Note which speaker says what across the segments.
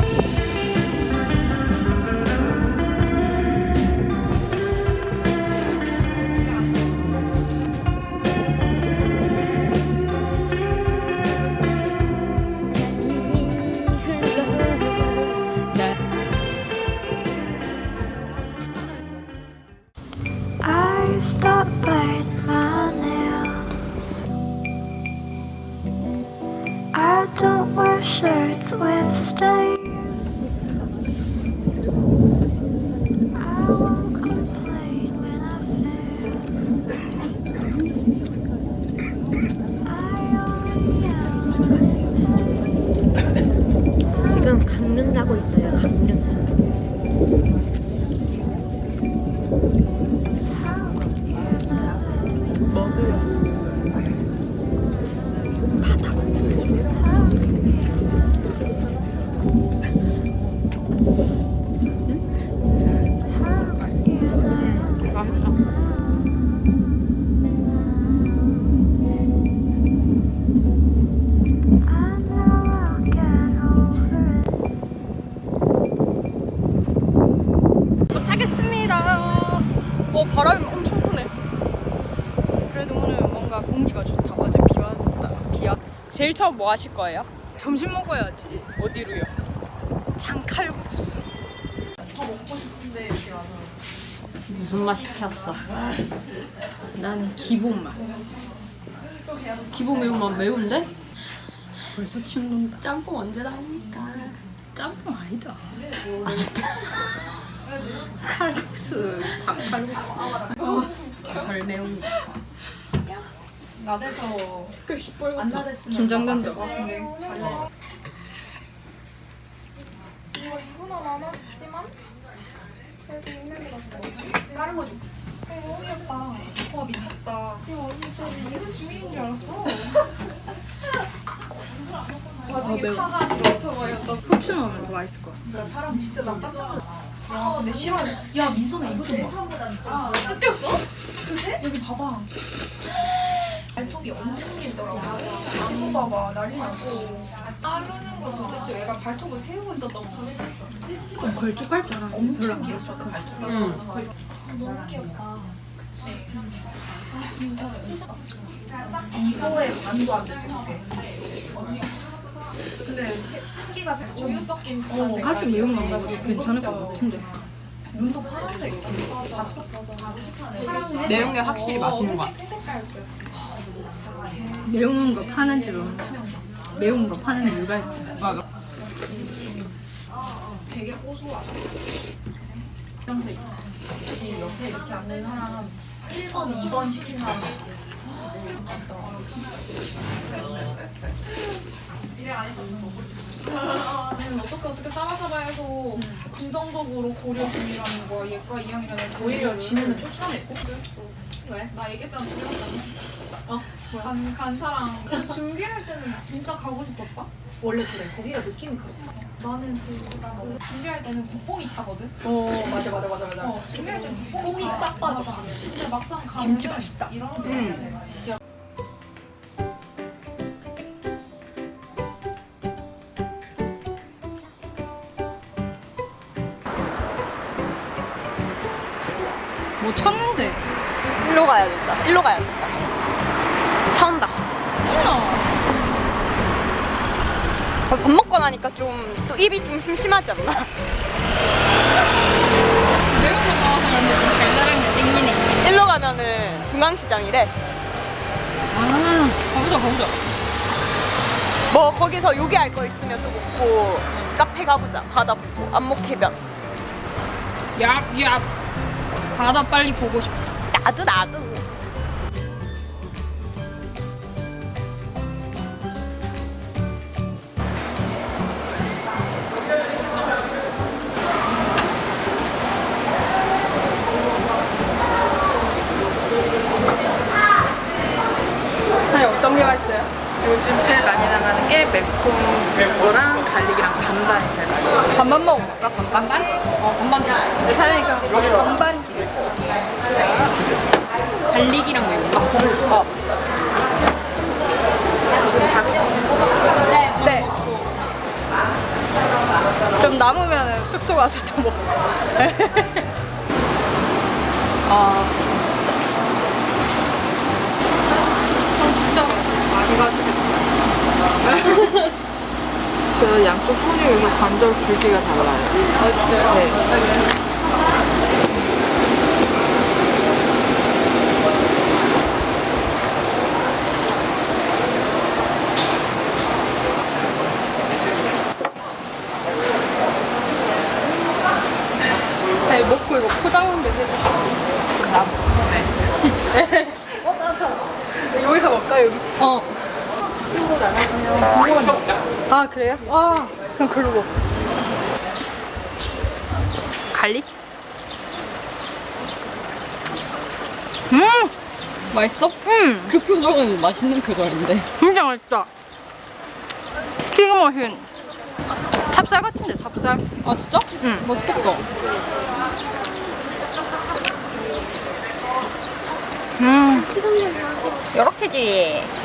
Speaker 1: Thank you. Thank you.
Speaker 2: 어제 비 왔다. 비 왔. 제일 처음 뭐 하실 거예요? 점심 먹어야지. 어디로요? 장칼국수.
Speaker 1: 무슨 맛 시켰어?
Speaker 2: 나는 기본 맛.
Speaker 1: 기본 매운맛 매운데?
Speaker 2: 벌써 침 돈다.
Speaker 1: 짬뽕 언제 나옵니까?
Speaker 2: 짬뽕 아니다. 칼국수, 장칼국수. 어, 덜 매운 거.
Speaker 3: 나대서 안 나댔으면
Speaker 2: 긴장된다.
Speaker 3: 이거 이거나 남았지만 그래도 있는 게 낫다. 다른 거 줄게. 어, 너무 귀엽다. 와 미쳤다. 야 진짜 이거 주민인 줄 알았어. 나중에 차가 오토바이였다.
Speaker 2: 후추 넣으면 더 맛있을 거야.
Speaker 3: 야 사람 진짜 나 깜짝 놀랐어. 야 근데 싫어. 야 민선아 이거 좀 봐. 뜯겼어? 그래? 여기 봐봐. 발톱이 엄청 길더라고. 이거 봐봐 난리 나고. 자르는 거 도대체 얘가 발톱을 세우고 있었던 거
Speaker 2: 좀 걸쭉할 줄 알았는데 별로 안 길었어. 그
Speaker 1: 응.
Speaker 3: 너무 귀엽다. 그치. 아 진짜 치사. 이거에 반도 안 됐어. 근데 새끼가 우유 섞인 어,
Speaker 2: 아주 매운 건가. 괜찮을 것 같은데.
Speaker 3: 눈도 파란색. 봤어? 파란색.
Speaker 2: 매운 게 확실히 맛있는 것 같아.
Speaker 3: 색깔이었지.
Speaker 2: 매운 거 파는 집은 매운 거 파는 이유가 있다. 맞아.
Speaker 3: 되게 고소하다. 있지. 이 옆에 이렇게 앉는 사람 1번, 2번 시킨 사람. 나는 어떻게 어떻게 싸바싸바 해서 긍정적으로 고려 중이라는 거야. 얘과 2학년에 오히려 지네는 쫓아냈고 그랬어. 왜? 나 얘기했잖아. 어? 간, 간 사람 준비할 때는 진짜 가고 싶었다. 원래 그래. 거기가 느낌이 그렇다. 나는 그, 그 준비할 때는 국뽕이 차거든.
Speaker 4: 어 맞아 맞아 맞아 맞아.
Speaker 3: 어, 준비할 때 국뽕이 싹 빠져. 근데 막상 가면
Speaker 2: 김치 맛있다.
Speaker 3: 이런 게
Speaker 2: 음.
Speaker 3: 야,
Speaker 2: 뭐 쳤는데? 일로 가야 된다. 일로 가야 된다. 있나? 어, 밥 먹고 나니까 좀 또 입이 좀 심심하지 않나? 매운 거 나와서 좀 달달한 게 땡기네. 일로 가면은 중앙시장이래. 아, 가보자, 가보자. 뭐 거기서 요기할 거 있으면 또 먹고 카페 가보자. 바다 보고 안목해변. 얍, 얍. 바다 빨리 보고 싶어. 나도 나도. 요?
Speaker 4: 요즘 제일 많이 나가는 게 매콤 거랑 갈릭이랑 반반이 제일 맛있어.
Speaker 2: 반반 먹어볼까? 반반? 반반? 어 반반 좋아.
Speaker 4: 사장니까
Speaker 2: 반반 기대. 갈릭이랑 매운 거? 어. 네. 네. 와서 또 먹어. 아,
Speaker 3: 진짜 맛있어. 많이 가시겠어요.
Speaker 4: 저 양쪽 손이 여기 관절 굵기가 달라요.
Speaker 2: 아 진짜요?
Speaker 4: 네.
Speaker 2: 먹고 이거 포장한데 해줄 수 있어요?
Speaker 4: 나 네.
Speaker 2: 어, 따뜻하다. 여기서 먹까 여기? 어. 아, 그래요? 아, 그럼 그러고. 갈릭? 음! 맛있어? 음!
Speaker 1: 그 표정은 맛있는 표정인데.
Speaker 2: 진짜 맛있다. 되게 맛있 찹쌀 같은데, 찹쌀?
Speaker 1: 아 진짜?
Speaker 2: 응.
Speaker 1: 맛있겠다.
Speaker 2: 음. 요렇게지.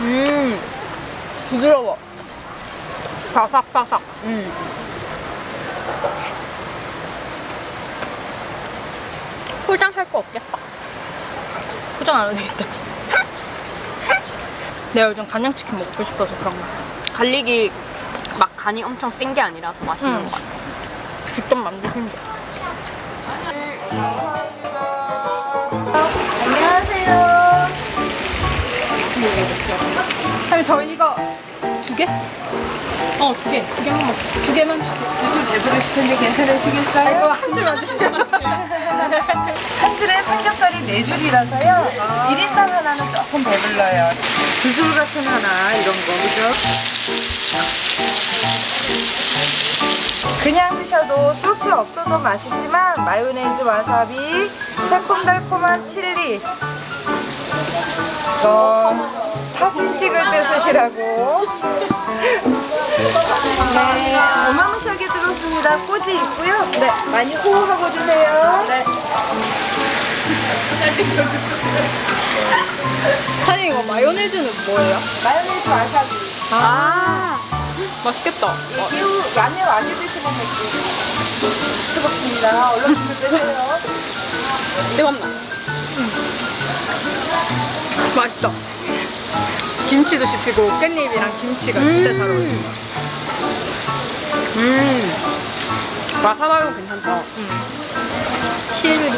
Speaker 2: 음. 부드러워. 바삭바삭.
Speaker 1: 음.
Speaker 2: 포장 할 거 없겠다. 포장 안 해도 되겠다. 내가 요즘 간장치킨 먹고 싶어서 그런 거야.
Speaker 1: 갈릭이 막 간이 엄청 센 게 아니라서 맛있는
Speaker 2: 응.
Speaker 1: 것 같아.
Speaker 2: 직접 만드신 거. 저희 이거 두 개?
Speaker 1: 어, 두 개. 두 개만 먹자.
Speaker 2: 두 개만 주세요.
Speaker 5: 두줄 배부르실 텐데 괜찮으시겠어요?
Speaker 2: 아, 이거 한 줄만 주세요.
Speaker 5: 한 줄에 삼겹살이 네 줄이라서요. 일 1인당 하나는 조금 배불러요. 두줄 같은 하나 이런 거 그죠? 그냥 드셔도 소스 없어도 맛있지만 마요네즈, 와사비, 새콤달콤한 칠리 이건 사진 찍을 때 쓰시라고 네, 어마무시하게 들었습니다. 꼬지 있고요. 네, 많이 호호하고 드세요. 네.
Speaker 2: 사장님 이거 마요네즈는 뭐예요?
Speaker 5: 마요네즈 와사비.
Speaker 2: 아, 맛있겠다.
Speaker 5: 새우 양념 안에 드시면 되지. 뜨겁습니다. 얼른 좀 드세요.
Speaker 1: 뜨겁나?
Speaker 2: 맛있다. 김치도 씹히고 깻잎이랑 김치가 진짜 잘 어울려.
Speaker 1: 음. 와사바이도 괜찮다.
Speaker 2: 칠리.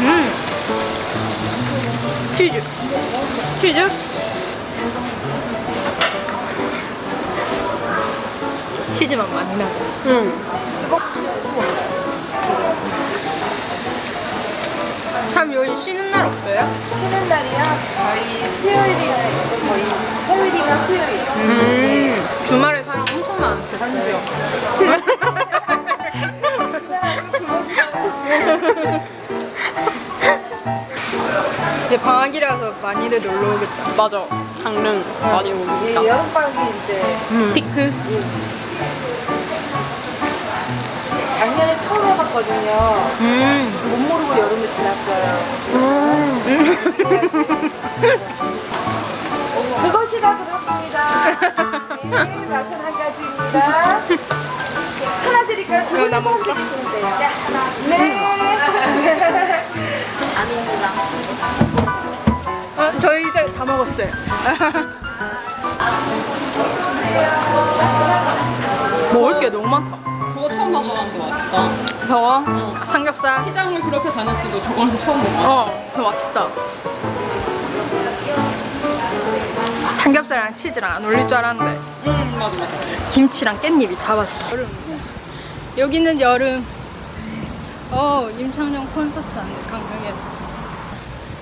Speaker 2: 음. 치즈. 치즈? 치즈만 많이 나고.
Speaker 1: 음.
Speaker 2: 참 여기 쉬는 날 없어요?
Speaker 5: 쉬는 날이요. 저희 수요일이나 있고 거의 토요일이나 수요일.
Speaker 2: 음. 주말에 사람 엄청 많은데 심지어. 이제 방학이라서 많이들 놀러 오겠다.
Speaker 1: 맞아. 강릉 많이
Speaker 5: 예,
Speaker 1: 오니까.
Speaker 5: 여름방학이 이제
Speaker 1: 피크.
Speaker 5: 작년에 처음 해봤거든요.
Speaker 2: 음.
Speaker 5: 못 모르고 여름을 지났어요. 그것이다 들었습니다. 네, 맛은 한 가지입니다. 하나 드릴까요? 두 분이서
Speaker 2: 먹을까?
Speaker 5: 드시면 돼요. 네.
Speaker 2: 아, 저희 이제 다 먹었어요. 먹을 게 너무 많다.
Speaker 1: 처음 먹어봤는데 맛있다.
Speaker 2: 더워? 삼겹살?
Speaker 1: 시장을 그렇게 다녔어도 저거는 처음 먹어.
Speaker 2: 어, 그거 맛있다. 삼겹살이랑 치즈랑 안 어울릴 줄 알았는데
Speaker 1: 음, 맞아, 맞아.
Speaker 2: 김치랑 깻잎이 잡아줘. 여름. 여기는 여름. 어, 임창정 콘서트 하네, 강릉에서.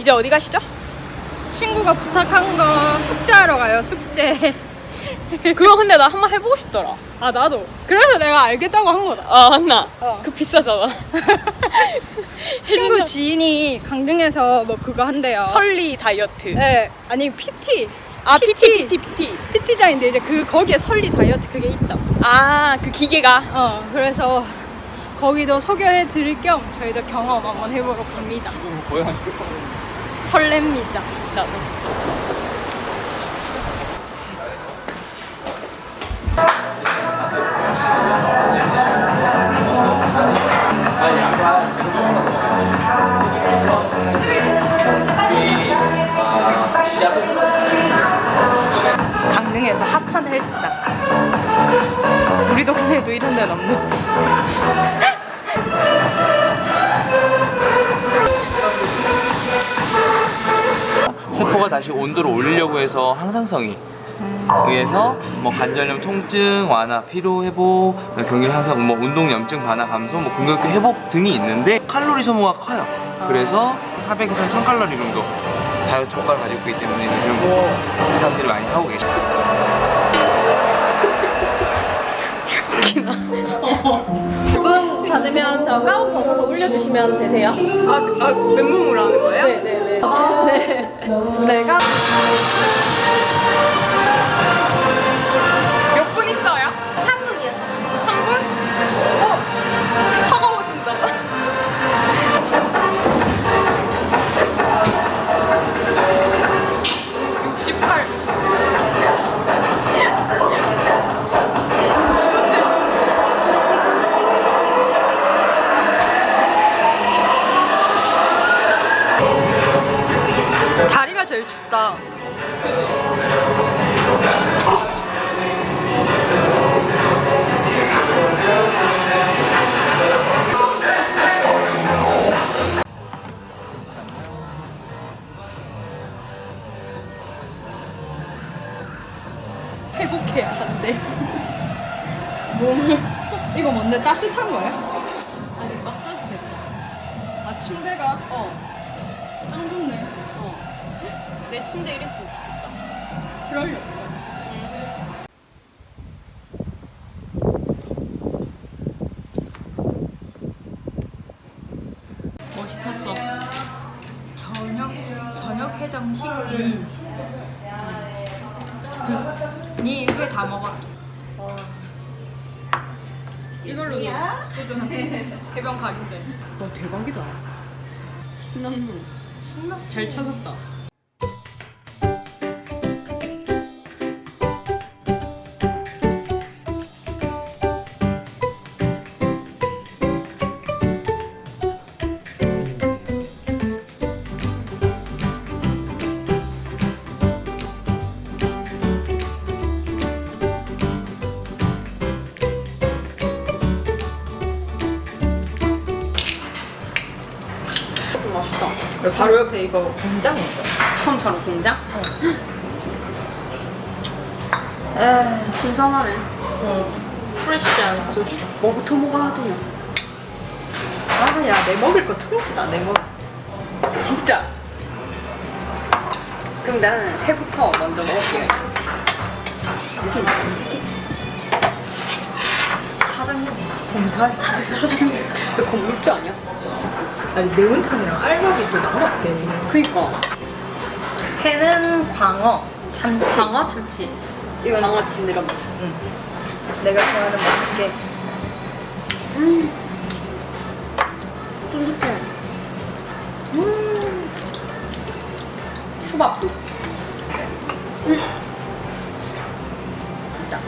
Speaker 2: 이제 어디 가시죠? 친구가 부탁한 거 숙제하러 가요, 숙제.
Speaker 1: 그거 근데 나 한 번 해보고 싶더라.
Speaker 2: 아, 나도. 그래서 내가 알겠다고 한 거다.
Speaker 1: 아, 맞나?
Speaker 2: 어.
Speaker 1: 그 비싸잖아.
Speaker 2: 친구 지인이 강릉에서 뭐 그거 한대요.
Speaker 1: 설리 다이어트.
Speaker 2: 네, 아니 PT.
Speaker 1: 아,
Speaker 2: PT.
Speaker 1: PT, PT.
Speaker 2: PT장인데 이제 그 거기에 설리 다이어트 그게 있다.
Speaker 1: 아, 그 기계가.
Speaker 2: 어, 그래서 거기도 소개해 드릴 겸 저희도 경험 한번 해보러 갑니다. 설렙니다. 나도. 강릉에서 핫한 헬스장. 우리 동네에도 이런 데는 없는.
Speaker 6: 세포가 다시 온도를 올리려고 해서 항상성이 의해서 뭐 관절염 통증 완화, 피로 회복, 경기 향상, 뭐 운동 염증 반화 감소, 뭐 근육계 회복 등이 있는데 칼로리 소모가 커요. 그래서 400에서 1000칼로리 정도 다이어트 효과를 가지고 있기 때문에 요즘 사람들이 많이 하고 계시죠.
Speaker 2: 분 받으면 저 가운 벗어서 올려주시면 되세요.
Speaker 1: 아, 아 맨몸으로 하는 거예요?
Speaker 2: 네네네. 네. 내가
Speaker 1: 제일 춥다. 회복해야 한대.
Speaker 2: 몸을 이거 뭔데 따뜻한 거야? 침대
Speaker 1: 이랬으면 좋겠다.
Speaker 2: 그러려고.
Speaker 1: 멋있었어.
Speaker 3: 저녁 저녁 해장식이 니회 다 먹어.
Speaker 1: 이걸로도 소주 한세 병 가긴데. 와 대박이다. 신난무. 신나? 잘 찾았다.
Speaker 2: 바로 옆에 이거 공장 있어.
Speaker 1: 처음처럼 공장? 에 신선하네.
Speaker 2: 프레시한 소주.
Speaker 1: 뭐부터 먹어도
Speaker 2: 아, 야, 내 먹을 거 통지다, 내 먹을
Speaker 1: 진짜. 그럼 나는 회부터 먼저 먹을게요. 여기
Speaker 2: 사장님. 검사하시 사장님.
Speaker 1: 너 건물주 아니야?
Speaker 2: 아니, 매운탕이랑 알밥이 또 남았대.
Speaker 1: 그니까.
Speaker 2: 회는 광어, 참치.
Speaker 1: 장어 참치.
Speaker 2: 이건
Speaker 1: 장어 지느러 먹.
Speaker 2: 내가 좋아하는 맛있게.
Speaker 1: 쫀득해. 음. 초밥도. 음. 진짜.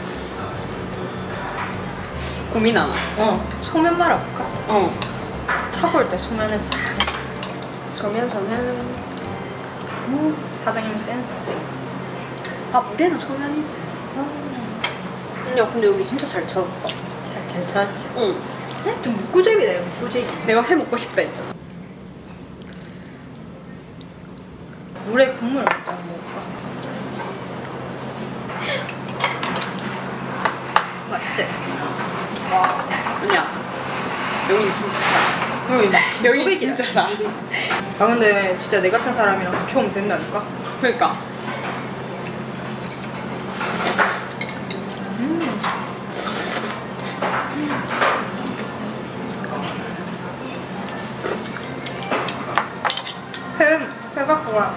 Speaker 1: 고민 안 와.
Speaker 2: 어, 소면 말아볼까?
Speaker 1: 어.
Speaker 2: 차가울 때 소면을 싹.
Speaker 1: 저면 저면.
Speaker 2: 음, 사장님 센스지.
Speaker 1: 아 물에는 소면이지. 야 근데 여기 진짜 잘 찾았다.
Speaker 2: 잘, 잘 찾았지.
Speaker 1: 응.
Speaker 2: 네? 좀 무꾸제비다, 이거 무꾸제비.
Speaker 1: 내가 해 먹고 싶다 했잖아.
Speaker 2: 물에 국물 어디다 먹을까? 맛있지?
Speaker 1: 아니야. 여긴 진짜 잘.
Speaker 2: 여기 막
Speaker 1: 여기
Speaker 2: 진짜
Speaker 1: 진짜 나.
Speaker 2: 아 근데 진짜 내 같은 사람이랑 같이 오면 된다니까?
Speaker 1: 그러니까.
Speaker 2: 회, 회 갖고 와.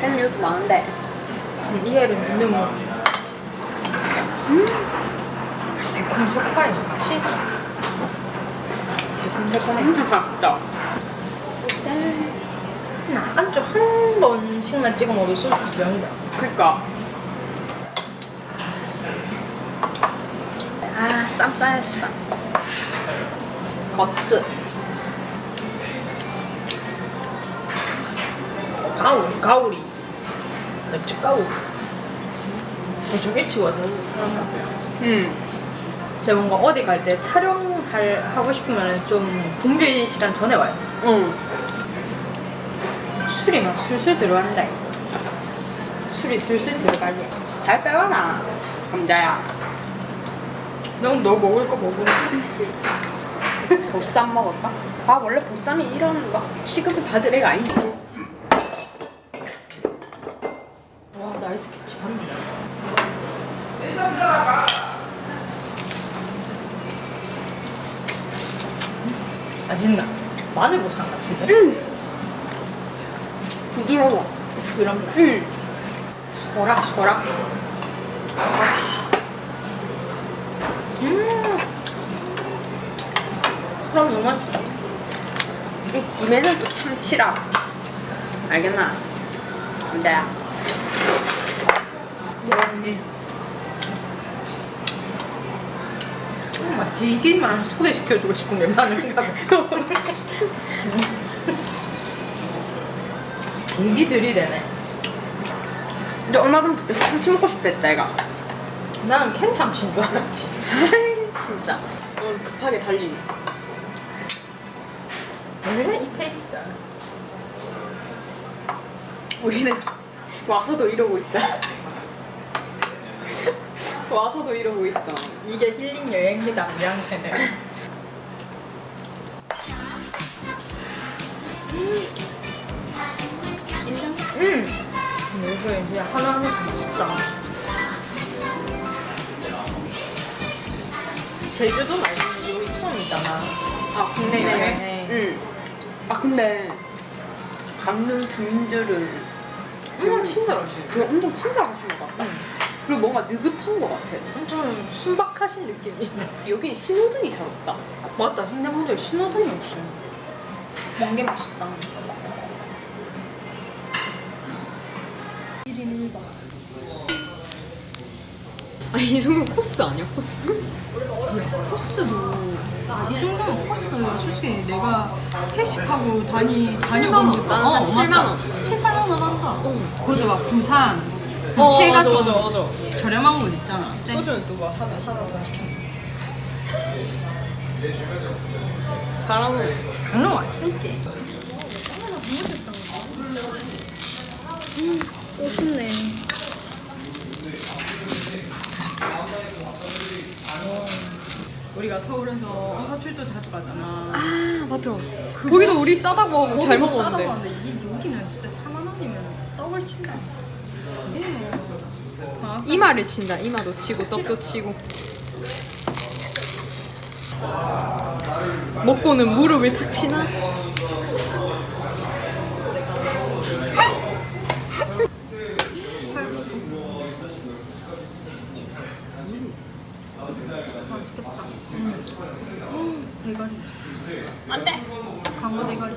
Speaker 1: 팬 요도 많은데.
Speaker 2: 음, 이 회를 몇년 먹어. 음. 새콤새콤한 맛이. 새콤새콤해.
Speaker 1: 진짜 맛있다.
Speaker 2: 안주 한 번씩만 찍어 먹어도 소주 두 병이다.
Speaker 1: 그니까.
Speaker 2: 아, 쌈 싸야지, 쌈. 거츠. 어, 가오리, 가오리. 맥주 가오리. 좀 일찍 와서 사람 같고요.
Speaker 1: 음.
Speaker 2: 제가 뭔가 어디 갈 때 촬영할 하고 싶으면 좀 분비 시간 전에 와요.
Speaker 1: 응.
Speaker 2: 술이 막 술술 들어간다. 술이 술술 들어가니. 잘 빼와라.
Speaker 1: 감자야. 넌 너 먹을 거 먹으면
Speaker 2: 보쌈 먹을까? 아 원래 보쌈이 이런 막 취급을 받을 애가 아닌데. 와 나이스 캐치 봤네. 맛있나? 마늘 보쌈 같은데?
Speaker 1: 부드러워.
Speaker 2: 부드럽나?
Speaker 1: 응.
Speaker 2: 소라 소라. 음. 그럼 너무 맛있다.
Speaker 1: 이 김에는 또 참치라. 알겠나? 감자야.
Speaker 2: 정말 되게만 소개시켜주고 싶은 게 많은가 봐. 되게 들이대네.
Speaker 1: 근데 얼마 전부터 계속 참치 먹고 싶댔다, 애가.
Speaker 2: 난 캔참치인 줄 알았지. 진짜.
Speaker 1: 오늘 급하게 달리니.
Speaker 2: 원래 이 페이스야.
Speaker 1: 우리는 와서도 이러고 있다. 와서도 이러고 있어.
Speaker 2: 이게 힐링 여행이다, 우리한 테는. 음. 이거 이제 하나하나 다 맛있다. 제주도 말고 여기 처음이잖아.
Speaker 1: 아, 국내 여행?
Speaker 2: 여행.
Speaker 1: 응. 아, 근데 강릉 주민들은
Speaker 2: 엄청 친절하시.
Speaker 1: 되게 엄청 친절하신 것 같다. 그리고 뭔가 느긋한 것 같아.
Speaker 2: 엄청 순박하신 느낌이.
Speaker 1: 여긴 신호등이 잘 없다.
Speaker 2: 맞다, 횡단보도에 신호등이 없어요. 뭔게 맛있다.
Speaker 1: 아니, 이 정도 코스 아니야, 코스?
Speaker 7: 코스도 아, 이 정도면 코스 솔직히 내가 회식하고 다니 다녀보니까
Speaker 1: 나는 한 7만 원.
Speaker 7: 7, 8만 원 한다. 그것도 막 부산
Speaker 1: 어,
Speaker 7: 해가
Speaker 1: 맞아,
Speaker 7: 좀
Speaker 1: 맞아, 맞아.
Speaker 7: 저렴한 곳 있잖아.
Speaker 1: 소주는 또뭐 하나, 하나 더 시켜. 잘하는
Speaker 7: 강릉 왔을게.
Speaker 2: 오셨네.
Speaker 7: 우리가 서울에서 어사출도 자주 가잖아.
Speaker 1: 아, 맞아. 거기도 우리 싸다고 하고 잘
Speaker 7: 거기도 싸다고
Speaker 1: 먹었는데.
Speaker 7: 하는데 이게 여기는 진짜 4만 원이면 떡을 친다. 이게 뭐.
Speaker 1: 이마를 친다. 이마도 치고 떡도 치고. 먹고는 무릎을 탁 치나?
Speaker 7: 대가리. 안 돼! 강어 대가리.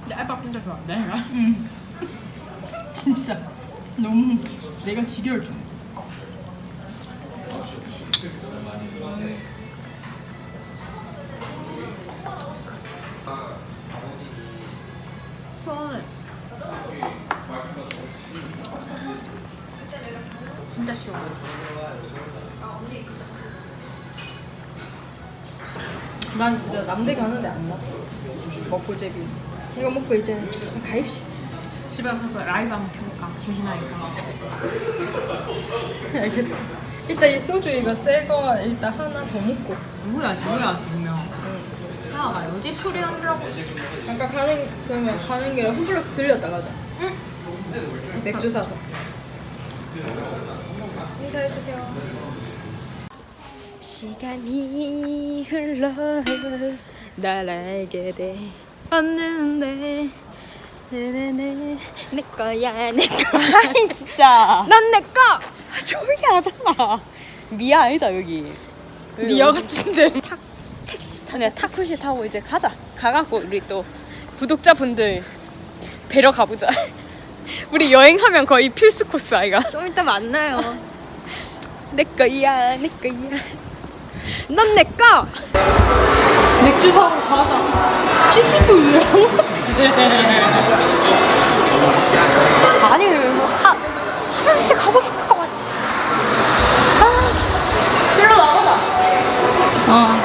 Speaker 7: 근데 알밥 진짜 좋아한다, 내가. 응. 진짜. 너무 내가 지겨울 정 난 진짜 남대 가는데 안 맞아. 먹고 제비. 이거 먹고 이제 집에 가입시다. 집에 가서 라이브 한번 켜볼까? 심심하니까. 알겠다. 일단 이 소주 이거 새 거 일단 하나 더 먹고.
Speaker 8: 뭐야 뭐야 지금 하나가 어디 소리 나더라고
Speaker 7: 아까 가는 그러면 가는 길에 홈플러스 들렸다 가자. 응. 맥주 사서. 인사해주세요.
Speaker 1: 시간이 흘러 날 알게 돼 왔는데 네네네 내 거야 내 거야 아이 진짜 넌 내 거! 조용히 하잖아 미야 아니다 여기 미아 같은데. 탁 택시 아니야 타쿠시 타고 이제 가자. 가갖고 우리 또 구독자분들 뵈러 가보자. 우리 여행하면 거의 필수 코스 아이가. 좀 이따 만나요. 내 거야 내 거야. 넌 내 거.
Speaker 2: 맥주 사고 가자. 치치부유랑
Speaker 1: 아니 하 화장실 가고 싶을 것 같아. 아, 일로 나가자.
Speaker 2: 어.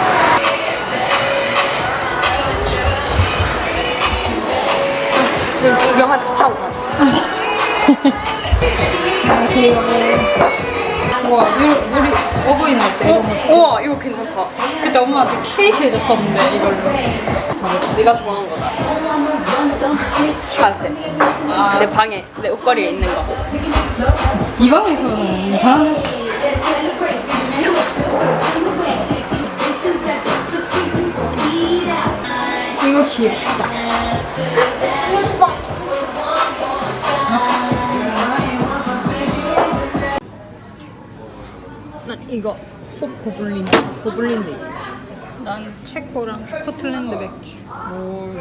Speaker 1: 구경하자 타고 가자.
Speaker 2: 와, 우리, 우리 어버이 날때 이런 거.
Speaker 1: 우와 이거 괜찮다.
Speaker 2: 그때 엄마한테 케이크 해줬었는데 이걸로.
Speaker 1: 네가 좋아하는 거다. 샤세. 내 방에 내 옷걸이에 있는 거.
Speaker 2: 이 방에서는 이상한. 이거 귀엽다.
Speaker 1: 이거 호 고블린 고블린데.
Speaker 2: 난 체코랑 스코틀랜드 맥주.
Speaker 1: 오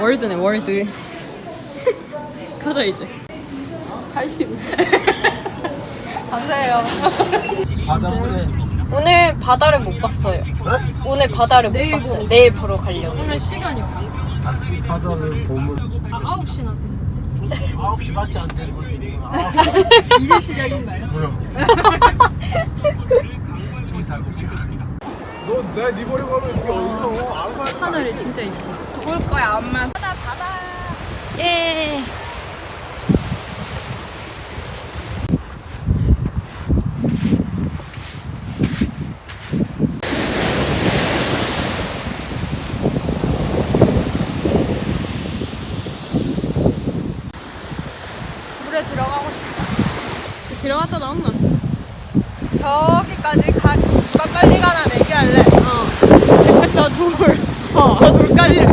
Speaker 1: 월드네 월드. 가자 이제. 80. 감사해요.
Speaker 9: 바닷물에
Speaker 1: 오늘 바다를 못 봤어요. 오늘 바다를 못 봤어요. 내일 보러 가려고.
Speaker 9: 바다를 보면
Speaker 1: 아, 9시나
Speaker 9: 9시 밖에 안 되는 거지.
Speaker 1: 이제 시작인가요?
Speaker 9: 그럼. 저기 달고 너내 네 버리고 가면 이게 어디서 알아서
Speaker 1: 하늘이 진짜 이뻐.
Speaker 2: 올 거야, 엄마.
Speaker 1: 예. 물에 들어가고 싶다. 들어 갔다 나온나? 저기까지 가, 누가 빨리 가나 내기할래? 어. 저 돌. 어. 저 돌까지